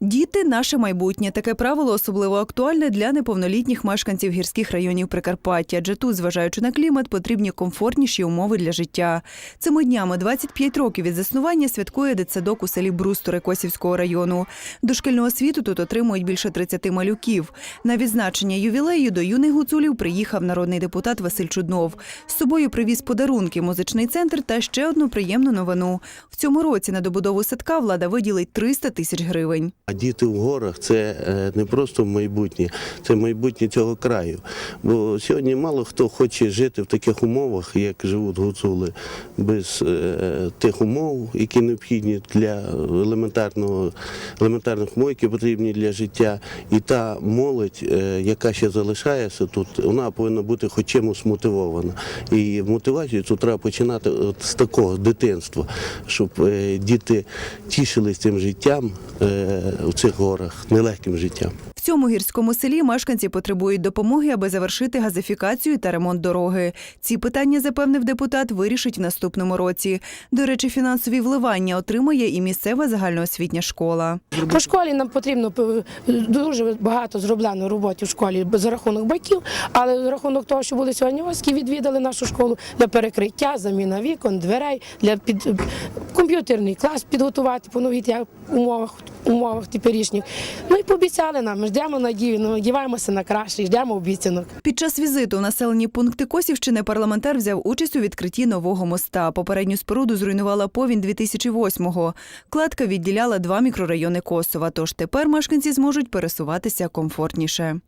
Діти наше майбутнє. Таке правило особливо актуальне для неповнолітніх мешканців гірських районів Прикарпаття, адже тут, зважаючи на клімат, потрібні комфортніші умови для життя. Цими днями 25 років від заснування святкує дитсадок у селі Брустори Косівського району. Дошкільну освіту тут отримують більше 30 малюків. На відзначення ювілею до юних гуцулів приїхав народний депутат Василь Чуднов. З собою привіз подарунки, музичний центр та ще одну приємну новину. В цьому році на добудову садка влада виділить 300 тисяч гривень. А діти в горах це е, не просто майбутнє, це майбутнє цього краю. Бо сьогодні мало хто хоче жити в таких умовах, як живуть гуцули, без е, тих умов, які необхідні для елементарного, елементарних умов, які потрібні для життя. І та молодь, е, яка ще залишається тут, вона повинна бути хоч чимось мотивована. І мотивацію цю треба починати от з такого дитинства, щоб діти тішились цим життям у цих горах, нелегким життям. Цьому гірському селі мешканці потребують допомоги, аби завершити газифікацію та ремонт дороги. Ці питання, запевнив депутат, вирішить в наступному році. До речі, фінансові вливання отримає і місцева загальноосвітня школа. По школі нам потрібно п- дуже багато зроблено роботи в школі за рахунок батьків, але за рахунок того, що були сьогодні гості, відвідали нашу школу для перекриття, заміна вікон, дверей, для під комп'ютерний клас підготувати по новіть умовах умовах теперішніх. Ну і пообіцяли нам. Ждемо надію, ну, надіваємося на краще, ждемо обіцянок. Під час візиту у населені пункти Косівщини парламентар взяв участь у відкритті нового моста. Попередню споруду зруйнувала повінь 2008-го. Кладка відділяла два мікрорайони Косова, тож тепер мешканці зможуть пересуватися комфортніше.